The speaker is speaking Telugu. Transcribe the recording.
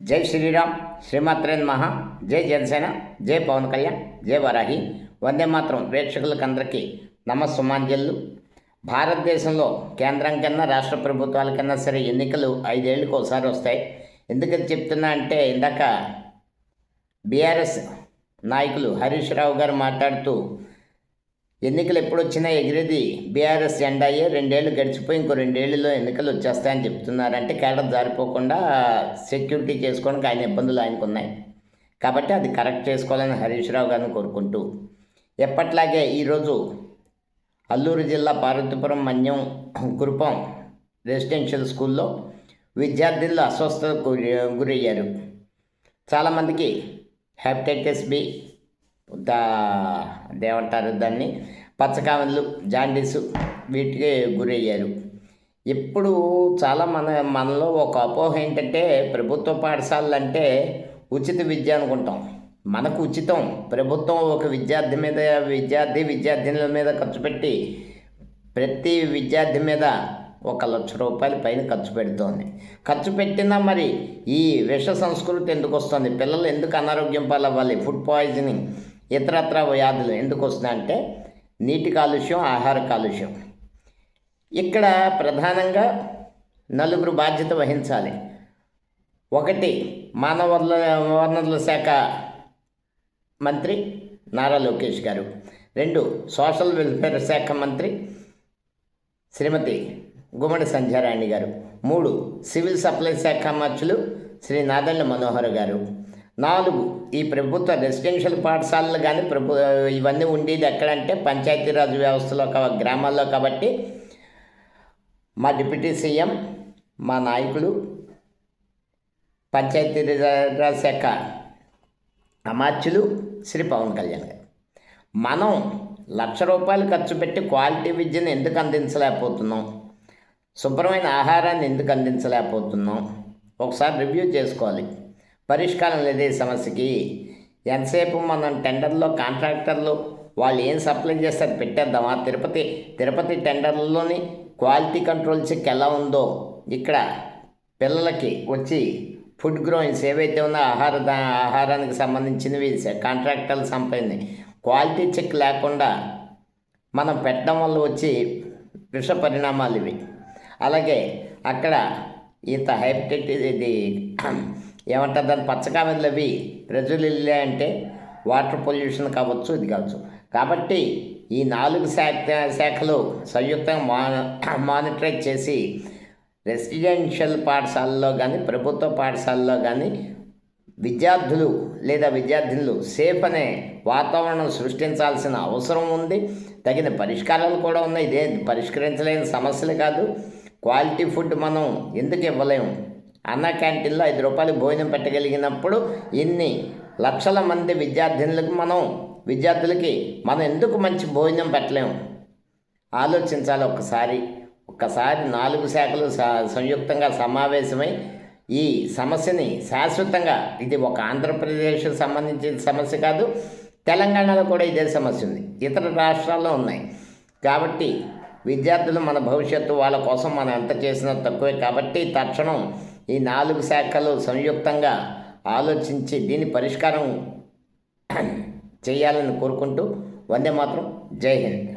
జై శ్రీరామ్ శ్రీమాత్రేన్ మహా జై జనసేన జై పవన్ కళ్యాణ్ జై వరాహి. వందే మాత్రం ప్రేక్షకులకందరికీ నమస్సుమాంజల్లు భారతదేశంలో కేంద్రం కన్నా రాష్ట్ర ప్రభుత్వాల కన్నా సరే ఎన్నికలు ఐదేళ్ళకి ఒకసారి వస్తాయి. ఎందుకని చెప్తున్నా అంటే ఇందాక బీఆర్ఎస్ నాయకులు హరీష్ రావు గారు మాట్లాడుతూ ఎన్నికలు ఎప్పుడు వచ్చినా ఎగిరేది బీఆర్ఎస్ జెండా అయ్యే రెండేళ్ళు గడిచిపోయి ఇంకో రెండేళ్ళలో ఎన్నికలు వచ్చేస్తాయని చెప్తున్నారంటే కేడర్ జారిపోకుండా సెక్యూరిటీ చేసుకోవడానికి ఆయన ఇబ్బందులు ఆయనకు ఉన్నాయి కాబట్టి అది కరెక్ట్ చేసుకోవాలని హరీష్ రావు గారిని కోరుకుంటూ ఎప్పట్లాగే ఈరోజు అల్లూరు జిల్లా పార్వతీపురం మన్యం కురుపం రెసిడెన్షియల్ స్కూల్లో విద్యార్థులు అస్వస్థతకు గురి గురయ్యారు. చాలామందికి హెపటైటిస్ బి దా అదేమంటారు దాన్ని? పచ్చకామెలు జాండీసు వీటికి గురయ్యారు. ఇప్పుడు చాలా మన మనలో ఒక అపోహ ఏంటంటే ప్రభుత్వ పాఠశాలలు అంటే ఉచిత విద్య అనుకుంటాం. మనకు ఉచితం. ప్రభుత్వం ఒక విద్యార్థి మీద విద్యార్థి విద్యార్థినుల మీద ఖర్చు పెట్టి ప్రతి విద్యార్థి మీద ఒక లక్ష రూపాయల పైన ఖర్చు పెడుతోంది. ఖర్చు పెట్టినా మరి ఈ విష సంస్కృతి ఎందుకు వస్తుంది? పిల్లలు ఎందుకు అనారోగ్యం పాలవ్వాలి? Food poisoning. ఇతరత్ర వ్యాధులు ఎందుకు వస్తున్నాయంటే నీటి కాలుష్యం ఆహార కాలుష్యం. ఇక్కడ ప్రధానంగా నలుగురు బాధ్యత వహించాలి. ఒకటి మానవ వనరుల వనరుల శాఖ మంత్రి నారా లోకేష్ గారు. రెండు సోషల్ వెల్ఫేర్ శాఖ మంత్రి శ్రీమతి గుమ్మడి సంధ్యారాణి గారు. మూడు సివిల్ సప్లై శాఖ మంత్రులు శ్రీ నాదెళ్ళ మనోహర్ గారు. నాలుగు ఈ ప్రభుత్వ రెసిడెన్షియల్ పాఠశాలలు కానీ ప్రభు ఇవన్నీ ఉండేది ఎక్కడంటే పంచాయతీరాజ్ వ్యవస్థలో కా- గ్రామాల్లో కాబట్టి మా డిప్యూటీ సీఎం మా నాయకులు పంచాయతీరాజ్ శాఖ అమాత్యులు శ్రీ పవన్ కళ్యాణ్ గారు. మనం లక్ష రూపాయలు ఖర్చు పెట్టి క్వాలిటీ విద్యను ఎందుకు అందించలేకపోతున్నాం? శుభ్రమైన ఆహారాన్ని ఎందుకు అందించలేకపోతున్నాం? ఒకసారి రివ్యూ చేసుకోవాలి. పరిష్కారం లేదు ఈ సమస్యకి. ఎంతసేపు మనం టెండర్లో కాంట్రాక్టర్లు వాళ్ళు ఏం సప్లై చేస్తారు పెట్టేద్దామా? తిరుపతి తిరుపతి టెండర్లలోని క్వాలిటీ కంట్రోల్ చెక్ ఎలా ఉందో ఇక్కడ పిల్లలకి వచ్చి ఫుడ్ గ్రోయింగ్స్ ఏవైతే ఉన్నా ఆహార ఆహారానికి సంబంధించినవి కాంట్రాక్టర్లు సంపైంది. క్వాలిటీ చెక్ లేకుండా మనం పెట్టడం వల్ల వచ్చి విష పరిణామాలు ఇవి. అలాగే అక్కడ ఇంత హైపటైటిస్ ఇది ఏమంటారు? దాని పచ్చకామెలు అవి ప్రజలు వెళ్ళా అంటే వాటర్ పొల్యూషన్ కావచ్చు ఇది కావచ్చు. కాబట్టి ఈ నాలుగు శాఖ శాఖలు సంయుక్తంగా మా మానిటరైజ్ చేసి రెసిడెన్షియల్ పాఠశాలలో కానీ ప్రభుత్వ పాఠశాలలో కానీ విద్యార్థులు లేదా విద్యార్థినులు సేఫ్ అనే వాతావరణం సృష్టించాల్సిన అవసరం ఉంది. తగిన పరిష్కారాలు కూడా ఉన్నాయి. ఇదే పరిష్కరించలేని సమస్యలు కాదు. క్వాలిటీ ఫుడ్ మనం ఎందుకు ఇవ్వలేము? అన్న క్యాంటీన్లో ఐదు రూపాయలు భోజనం పెట్టగలిగినప్పుడు ఇన్ని లక్షల మంది విద్యార్థినులకు మనం విద్యార్థులకి మనం ఎందుకు మంచి భోజనం పెట్టలేము ఆలోచించాలి ఒక్కసారి. ఒక్కసారి నాలుగు శాఖలు సంయుక్తంగా సమావేశమై ఈ సమస్యని శాశ్వతంగా ఇది ఒక ఆంధ్రప్రదేశ్ సంబంధించిన సమస్య కాదు తెలంగాణలో కూడా ఇదే సమస్య ఉంది. ఇతర రాష్ట్రాల్లో ఉన్నాయి. కాబట్టి విద్యార్థులు మన భవిష్యత్తు వాళ్ళ కోసం మనం ఎంత చేసినా తక్కువే. కాబట్టి తక్షణం ఈ నాలుగు శాఖలు సంయుక్తంగా ఆలోచించి దీని పరిష్కారం చేయాలని కోరుకుంటూ వందే మాత్రం జై హింద్.